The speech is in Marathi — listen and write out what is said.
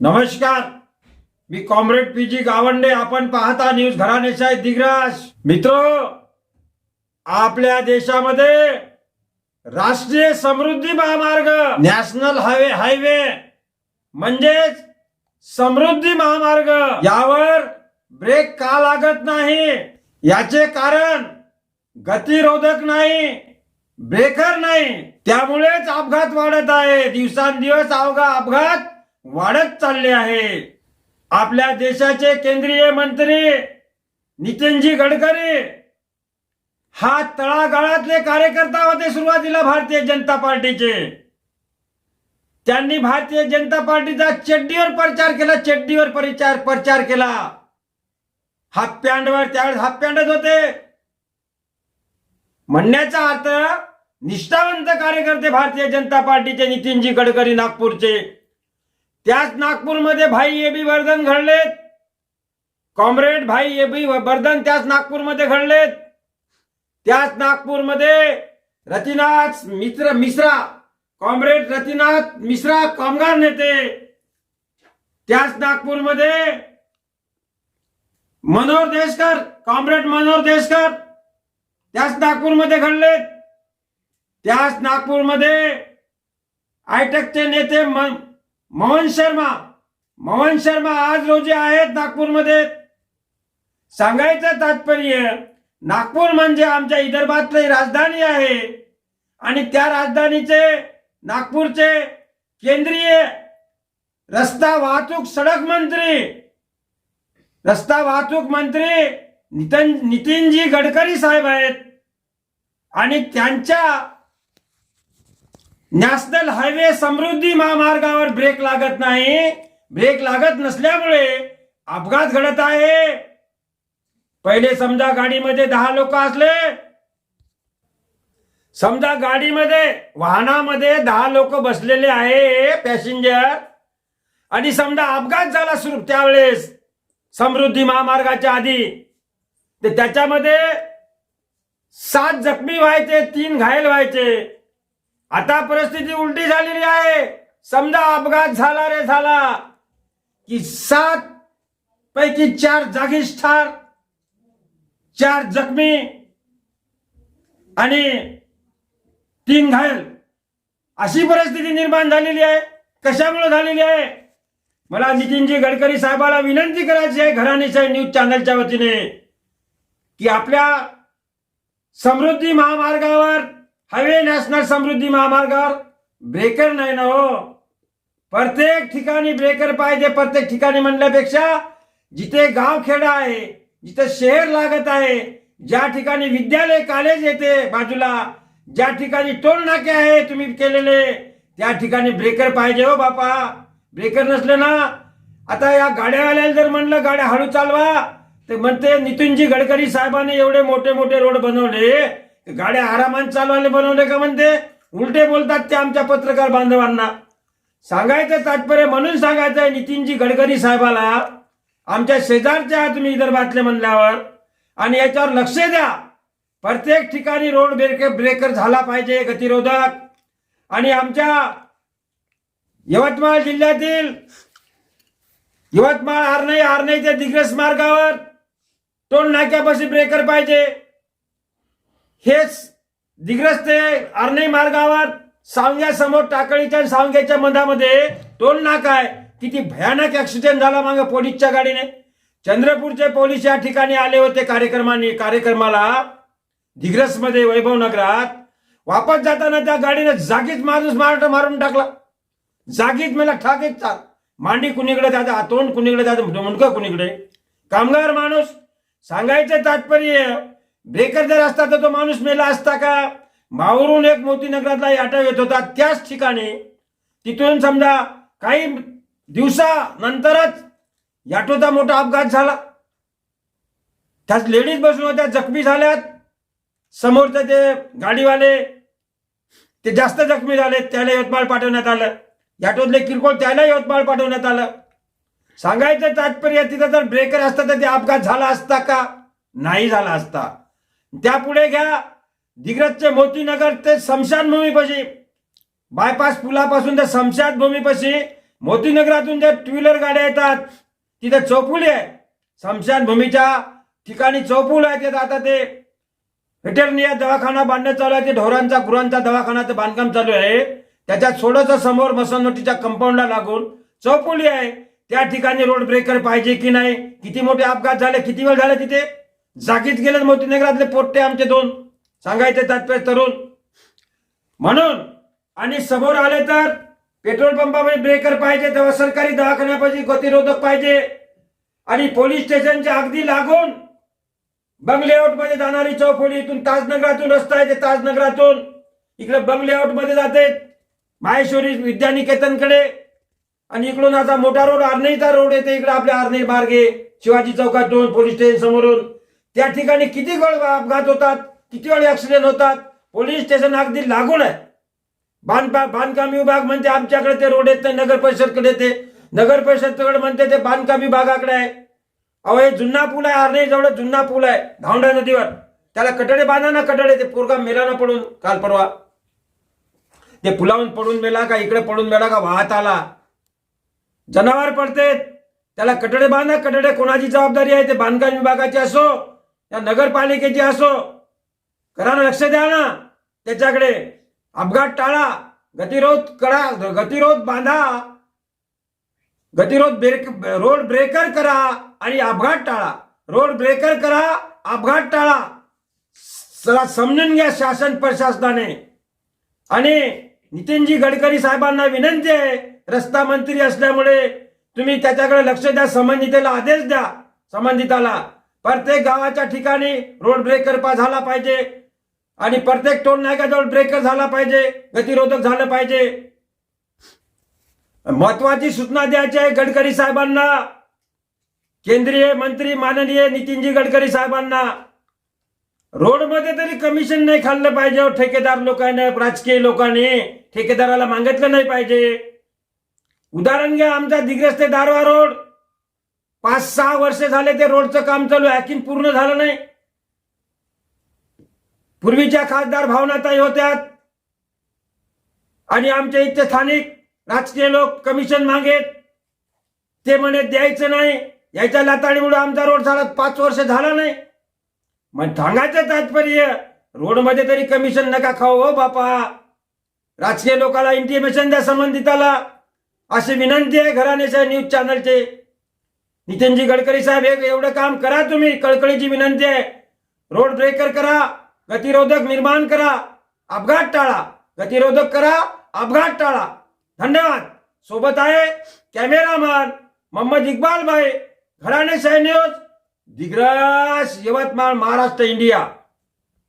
नमस्कार. मी कॉम्रेड पी जी गावंडे. आपण पाहता न्यूज घराणेशाही दिग्रास. मित्र आपल्या देशामध्ये राष्ट्रीय समृद्धी महामार्ग नॅशनल हायवे हायवे म्हणजेच समृद्धी महामार्ग यावर ब्रेक का लागत नाही? याचे कारण गतिरोधक नाही ब्रेकर नाही. त्यामुळेच अपघात वाढत आहे. दिवसांदिवस अवघा अपघात वाढत चालले आहे. आपल्या देशाचे केंद्रीय मंत्री नितीनजी गडकरी हा तळागाळातले कार्यकर्ता होते सुरुवातीला भारतीय जनता पार्टीचे. त्यांनी भारतीय जनता पार्टीचा चड्डीवर प्रचार केला चड्डीवर परिचार प्रचार केला. हाफ पॅन्टवर त्यावेळेस हाफ पॅन्टच होते. म्हणण्याचा अर्थ निष्ठावंत कार्यकर्ते भारतीय जनता पार्टीचे नितीनजी गडकरी नागपूरचे. त्याच नागपूरमध्ये भाई ए बी वर्धन घडलेत. कॉम्रेड भाई ए बी वर्धन त्याच नागपूरमध्ये घडलेत. त्याच नागपूरमध्ये रतिनाथ मित्र मिश्रा कॉम्रेड रतिनाथ मिश्रा कामगार नेते. त्याच नागपूरमध्ये मनोहर देशकर कॉम्रेड मनोहर देशकर त्याच नागपूरमध्ये घडलेत. त्याच नागपूरमध्ये आयटेकचे नेते मन मोहन शर्मा मोहन शर्मा आज रोजी आहेत नागपूरमध्ये. सांगायचं तात्पर्य नागपूर म्हणजे आमच्या विदर्भातली राजधानी आहे. आणि त्या राजधानीचे नागपूरचे केंद्रीय रस्ता वाहतूक सडक मंत्री रस्ता वाहतूक मंत्री नितीन नितीनजी गडकरी साहेब आहेत. आणि त्यांच्या नॅशनल हायवे समृद्धी महामार्गावर ब्रेक लागत नाही. ब्रेक लागत नसल्यामुळे अपघात घडत आहे. पहिले समजा गाडीमध्ये दहा लोक असले. समजा गाडीमध्ये वाहनामध्ये दहा लोक बसलेले आहे पॅसेंजर. आणि समजा अपघात झाला सुरू त्यावेळेस समृद्धी महामार्गाच्या आधी तर त्याच्यामध्ये सात जखमी व्हायचे तीन घायल व्हायचे. आता परिस्थिती उलटी झालेली आहे. समजा अपघात झाला रे झाला. की सात पैकी चार जागीच ठार चार जखमी आणि तीन घायल. अशी परिस्थिती निर्माण झालेली आहे. कशामुळे झालेली आहे? मला नितीनजी गडकरी साहेबाला विनंती करायची आहे घराणेशाही न्यूज चॅनलच्या वतीने की आपल्या समृद्धी महामार्गावर हवे नॅशनल समृद्धी महामार्गावर ब्रेकर नाही ना हो. प्रत्येक ठिकाणी ब्रेकर पाहिजे प्रत्येक ठिकाणी म्हणल्यापेक्षा जिथे गाव खेडा आहे जिथे शहर लागत आहे ज्या ठिकाणी विद्यालय कॉलेज येते बाजूला ज्या ठिकाणी टोल नाके आहे तुम्ही केलेले त्या ठिकाणी ब्रेकर पाहिजे हो बापा. ब्रेकर नसले ना आता या गाड्यावाल्याला जर म्हणलं गाड्या हळू चालवा ते म्हणते नितीनजी गडकरी साहेबांनी एवढे मोठे मोठे रोड बनवले गाड्या आरामात चालवायला बनवले का म्हणते? उलटे बोलतात ते आमच्या पत्रकार बांधवांना. सांगायचं तात्पर्य म्हणून सांगायचं आहे नितीनजी गडकरी साहेबाला आमच्या शेजारच्या आहात तुम्ही विदर्भातले म्हणल्यावर आणि याच्यावर लक्ष द्या. प्रत्येक ठिकाणी रोड ब्रेकर ब्रेकर झाला पाहिजे गतिरोधक. आणि आमच्या यवतमाळ जिल्ह्यातील यवतमाळ आरणई आरणईच्या दिग्रस मार्गावर टोल नाक्यापाशी ब्रेकर पाहिजे. हेच दिग्रस ते आरणाई मार्गावर सावंग्या समोर टाकळीच्या आणि सावंग्याच्या मधामध्ये टोल नाका आहे. किती भयानक ऍक्सिडेंट झाला मागे पोलीसच्या गाडीने. चंद्रपूरचे पोलीस या ठिकाणी आले होते कार्यक्रमाने कार्यक्रमाला. दिग्रसमध्ये वैभव नगरात. वापस जाताना त्या गाडीने जागीच माणूस मारट मारून टाकला. जागीच मला ठाकेच चाल. मांडी कुणीकडे त्याचा तोंड कुणीकडे त्याचं मुंडकं कुणीकडे? कामगार माणूस. सांगायचं तात्पर्य ब्रेकर जर असता तर तो माणूस मेला असता का? मावरून एक मोती नगरातला आटा येत होता. त्याच ठिकाणी तिथून समजा काही दिवसानंतरच याटोचा मोठा अपघात झाला. त्याच लेडीज बसून होत्या जखमी झाल्यात. समोरचे ते गाडीवाले ते जास्त जखमी झाले. त्याला यवतमाळ पाठवण्यात आलं. याटोतले किरकोळ त्याला यवतमाळ पाठवण्यात आलं. सांगायचं तात्पर्य तिथं जर ब्रेकर असता तर ते अपघात झाला असता का? नाही झाला असता. त्यापुढे घ्या. दिग्रजचे मोतीनगर ते स्मशानभूमीपाशी बायपास पुलापासून ते स्मशानभूमीपाशी मोतीनगरातून ज्या टू व्हीलर गाड्या येतात तिथे चौफुली आहे. स्मशानभूमीच्या ठिकाणी चौफुल आहे तिथं आता ते. व्हेटरनिया दवाखाना बांधणं चालू आहे. ते ढोरांचा गुरांचा दवाखानाचं बांधकाम चालू आहे. त्याच्या थोडंसं समोर मसनोटीच्या कंपाऊंडला लागून चौफुली आहे. त्या ठिकाणी रोड ब्रेकर पाहिजे की नाही? किती मोठे अपघात झाले? किती वेळ झाले तिथे? जागीच गेलेत मोतीनगरातले पोट्टे आमचे दोन. सांगायचे तात्पर्य तरुण. म्हणून आणि समोर आले तर पेट्रोल पंपामध्ये ब्रेकर पाहिजे तेव्हा सरकारी दवाखान्यापाशी गतिरोधक पाहिजे. आणि पोलीस स्टेशनच्या अगदी लागून बंगलेआउटमध्ये जाणारी चौफोली इथून ताजनगरातून रस्ता आहे ते ताजनगरातून. इकडे बंगलेआउटमध्ये जाते माहेश्वरी विद्यानिकेतनकडे. आणि इकडून आता मोठा रोड आर्नेचा रोड येते इकडे आपल्या आर्ने मार्गे. शिवाजी चौकातून पोलीस स्टेशन समोरून. त्या ठिकाणी किती वेळ अपघात होतात किती वेळ ऍक्सिडेंट होतात पोलीस स्टेशन अगदी लागून आहे. बांधकाम बांधकाम विभाग म्हणते आमच्याकडे ते रोड येत नाही नगर परिषदकडे ते. नगर परिषदकडे म्हणते ते बांधकाम विभागाकडे आहे. अहो हे जुन्ना पूल आहे आर्ने जवळ जुन्ना पूल आहे धावंडा नदीवर. त्याला कटडे बांधा ना कटडे ते पोरगा मेला ना पडून काल परवा. ते पुलावून पडून मेला का इकडे पडून मेला का वाहत आला. जनावर पडते त्याला कटडे बांधा कटडे कोणाची जबाबदारी आहे ते बांधकाम विभागाची असो. या नगरपालिकेची असो करा ना लक्ष द्या ना. त्याच्याकडे अपघात टाळा गतिरोध करा गतिरोध बांधा. गतिरोध ब्रेक रोड ब्रेकर करा आणि अपघात टाळा. रोड ब्रेकर करा अपघात टाळा. चला समजून घ्या शासन प्रशासनाने. आणि नितीनजी गडकरी साहेबांना विनंती आहे रस्ता मंत्री असल्यामुळे तुम्ही त्याच्याकडे लक्ष द्या संबंधिताला आदेश द्या संबंधिताला. प्रत्येक गावाच्या ठिकाणी रोड ब्रेकर पा झाला पाहिजे. आणि प्रत्येक टोल नाक्याजवळ ब्रेकर झाला पाहिजे. गतिरोधक झालं पाहिजे. महत्वाची सूचना द्यायची आहे गडकरी साहेबांना. केंद्रीय मंत्री माननीय नितीनजी गडकरी साहेबांना. रोडमध्ये तरी कमिशन नाही खाल्लं पाहिजे हो, ठेकेदार लोकांनी राजकीय लोकांनी. ठेकेदाराला मागितलं नाही पाहिजे. उदाहरण घ्या आमचा दिग्रस्ते दारवा रोड. पाच सहा वर्ष झाले ते रोडचं काम चालू आहे. पूर्ण झालं नाही. पूर्वीच्या खासदार भावनाताई होत्या आणि आमच्या इथचे स्थानिक राजकीय लोक कमिशन मागेत. ते म्हणे द्यायचं नाही. याच्या लाताडीमुळे आमचा रोड झाला. पाच वर्ष झाला नाही. मग सांगायचं तात्पर्य रोडमध्ये तरी कमिशन नका खाऊ हो बापा. राजकीय लोकाला इंटिमेशन द्या संबंधिताला. अशी विनंती आहे घराण्याच्या न्यूज चॅनलचे. नितीनजी गडकरी साहेब हे एवढं काम करा तुम्ही. कळकळीची विनंती आहे. रोड ब्रेकर करा गतिरोधक निर्माण करा अपघात टाळा. गतिरोधक करा अपघात टाळा. धन्यवाद. सोबत आहे कॅमेरामॅन मोहम्मद इक्बाल भाई घराणे न्यूज दिग्रस यवतमाळ महाराष्ट्र इंडिया.